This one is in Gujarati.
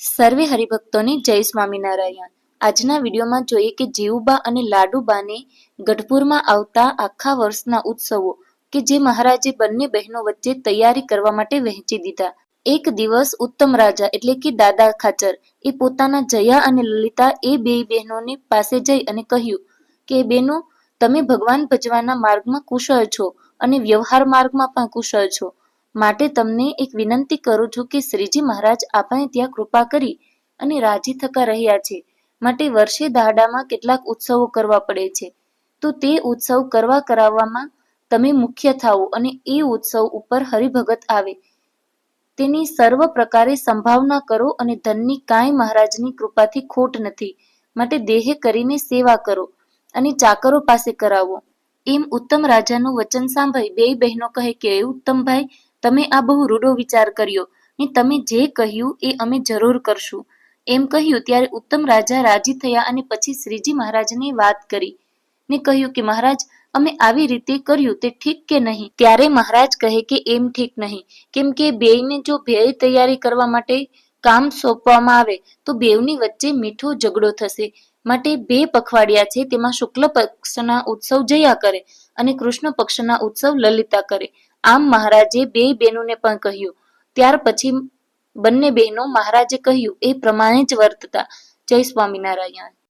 સર્વે હરિભક્તોને જય સ્વામિનારાયણ. આજના વિડીયોમાં જોઈએ કે જીવુબા અને લાડુબાને ગઢપુરમાં આવતા આખા વર્ષના ઉત્સવો કે જે મહારાજે બંને બહેનો વચ્ચે તૈયારી કરવા માટે વહેંચી દીધા. એક દિવસ ઉત્તમ રાજા એટલે કે દાદા ખાચર એ પોતાના જયા અને લલિતા એ બે બહેનોને પાસે જઈ અને કહ્યું કે બેનો તમે ભગવાન ભજવાના માર્ગમાં કુશળ છો અને વ્યવહાર માર્ગમાં પણ કુશળ છો. માટે તમને એક વિનંતી કરું છું કે શ્રીજી મહારાજ આપણે ત્યાં કૃપા કરી અને રાજી થકા રહ્યા છે. માટે વર્ષે દાડામાં કેટલાક ઉત્સવો કરવા પડે છે. તો તે ઉત્સવ કરવા કરાવવામાં તમે મુખ્ય થાઓ અને એ ઉત્સવ ઉપર હરિભગત આવે. તેની સર્વ પ્રકારે સંભાવના કરો અને ધનની કાંઈ મહારાજની કૃપાથી ખોટ નથી. માટે દેહે કરીને સેવા કરો અને ચાકરો પાસે કરાવો. એમ ઉત્તમ રાજાનું વચન સાંભળી બે બહેનો કહે કે, ઉત્તમભાઈ તમે આ બહુ રૂડો વિચાર કર્યો ને તમે જે કહ્યું એ અમે જરૂર કરશું. એમ કહ્યું ત્યારે ઉત્તમ રાજા રાજી થયા અને પછી શ્રીજી મહારાજને વાત કરી ને કહ્યું કે મહારાજ, અમે આવી રીતે કર્યું તે ઠીક કે નહીં? ત્યારે મહારાજ કહે કે એમ ઠીક નહીં. કેમ કે બેયને જો ભેય તૈયારી કરવા માટે કામ સોંપવામાં આવે, તો બેવની વચ્ચે મીઠો ઝઘડો થશે. માટે બે પખવાડિયા છે, તેમાં શુક્લ પક્ષના ઉત્સવ જયા કરે અને કૃષ્ણ પક્ષના ઉત્સવ લલિતા કરે. આમ મહારાજે બે બહેનોને પણ કહ્યું. ત્યાર પછી બંને બહેનો મહારાજે કહ્યું, એ પ્રમાણે જ વર્તતા. જય સ્વામિનારાયણ.